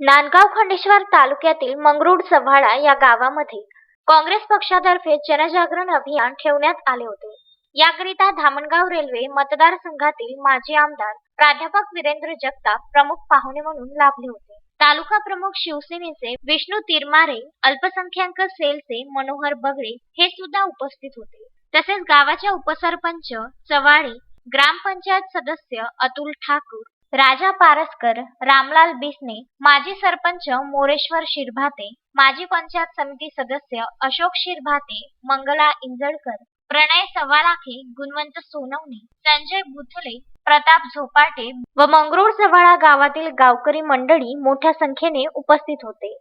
नांदगाव खंडेश्वर तालुक्यातील मंगरूड सव्हाळा या गावामध्ये काँग्रेस पक्षातर्फे जनजागरण अभियान ठेवण्यात आले होते. याकरिता धामणगाव रेल्वे मतदारसंघातील माजी आमदार प्राध्यापक वीरेंद्र जगताप प्रमुख पाहुणे म्हणून लाभले होते. तालुका प्रमुख शिवसेनेचे विष्णू तिरमारे अल्पसंख्याक सेलचे मनोहर बगडे हे सुद्धा उपस्थित होते. तसेच गावाच्या उपसरपंच चवाळे ग्रामपंचायत सदस्य अतुल ठाकूर राजा पारसकर रामलाल बिसने माजी सरपंच मोरेश्वर शिरभाते माजी पंचायत समिती सदस्य अशोक शिरभाते मंगला इंजळकर प्रणय सवालाखे गुणवंत सोनवणे संजय बुथले प्रताप झोपाटे व मंगरूळ सवाळा गावातील गावकरी मंडळी मोठ्या संख्येने उपस्थित होते.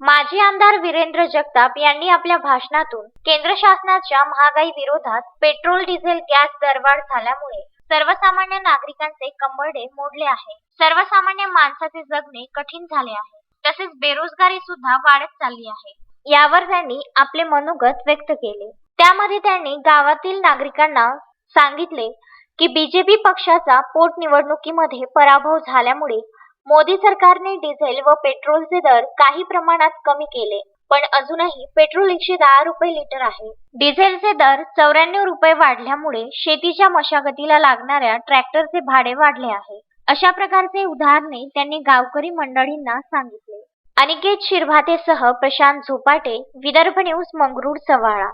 माजी आमदार वीरेंद्र जगताप यांनी आपल्या भाषणातून केंद्र शासनाच्या महागाई विरोधात पेट्रोल डिझेल गॅस दरवाढ झाल्यामुळे सर्वसामान्य नागरिकांचे कंबरडे मोडले आहे. सर्वसामान्य माणसाचे जगणे कठीण झाले आहे. तसेच बेरोजगारी सुद्धा वाढत चालली आहे. यावर त्यांनी आपले मनोगत व्यक्त केले. त्यामध्ये त्यांनी गावातील नागरिकांना सांगितले की बीजेपी पक्षाचा पोटनिवडणुकीमध्ये पराभव झाल्यामुळे मोदी सरकारने डिझेल व पेट्रोलचे दर काही प्रमाणात कमी केले. पण अजूनही पेट्रोल एकशे दहा रुपये लिटर आहे. डिझेलचे दर चौऱ्याण्णव रुपये वाढल्यामुळे शेतीच्या मशागतीला लागणाऱ्या ट्रॅक्टरचे भाडे वाढले आहे. अशा प्रकारचे उदाहरणे त्यांनी गावकरी मंडळींना सांगितले. अनिकेत शिरभातेसह प्रशांत झोपाटे विदर्भ न्यूज मंगरुळ सवाळा.